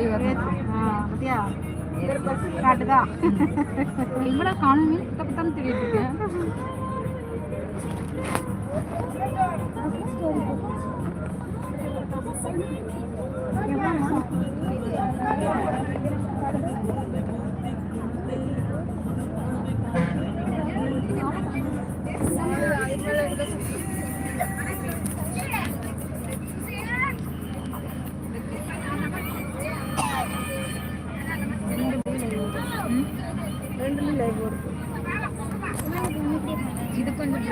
அப்படி வரணும். பத்தியா? காட்டுதா? இவ்வளோ காணுமே தப்பு தெரியுது. இருக்கேன் ரெண்டுமே லைவ் வருது இது கொஞ்சம்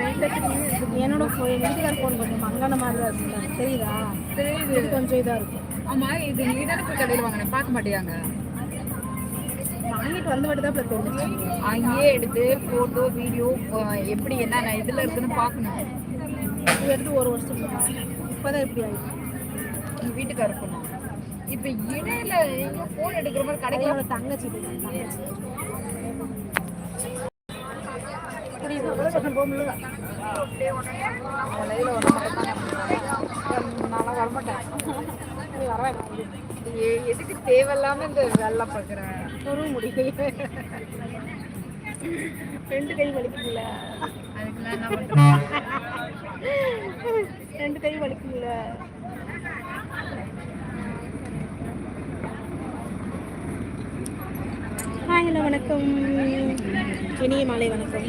என்னோட ஃபோன் வீட்டுக்கார் ஃபோன் கொஞ்சம் மங்கான மாதிரி தான் இருக்குல்ல தெரியுதா? தெரியுது. இது கொஞ்சம் இதாக இருக்கும் ஆமா இது நீ தானே போய் கடையில் வாங்கினேன் பார்க்க மாட்டேங்க வாங்கிட்டு வந்து மட்டும் தான் இப்போ தெரிஞ்சிச்சு. அங்கேயே எடுத்து ஃபோட்டோ வீடியோ எப்படி என்னென்ன இதில் இருக்குன்னு பார்க்கணும். இது எடுத்து ஒரு வருஷம் இப்போதான் இப்படி ஆயிடுச்சு? எங்கள் வீட்டுக்காரர் சொன்னான் இப்போ இடையில எங்க ஃபோன் எடுக்கிற மாதிரி கடைக்கு தங்கச்சி தங்கச்சி நான் வரமாட்டேன் எ- எதுக்கு தேவையில்லாம இந்த வேலை பார்க்குறேன் துருவ முடியல ரெண்டு கை வலிக்குதுல்ல அதுக்கு என்ன பண்ணுறேன் ரெண்டு கை வலிக்குதுல்ல ஹாய் ஹலோ வணக்கம். இனிய மாலை வணக்கம்.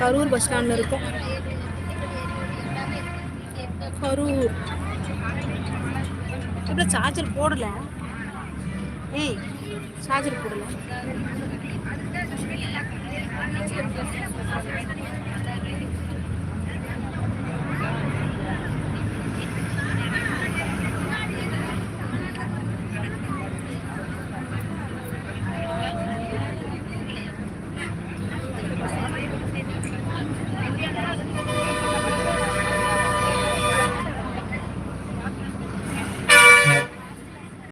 கரூர் பஸ் ஸ்டாண்டில் இருக்கோம். கரூர். இப்போ சார்ஜர் போடல. ஏய் சார்ஜர் போடல.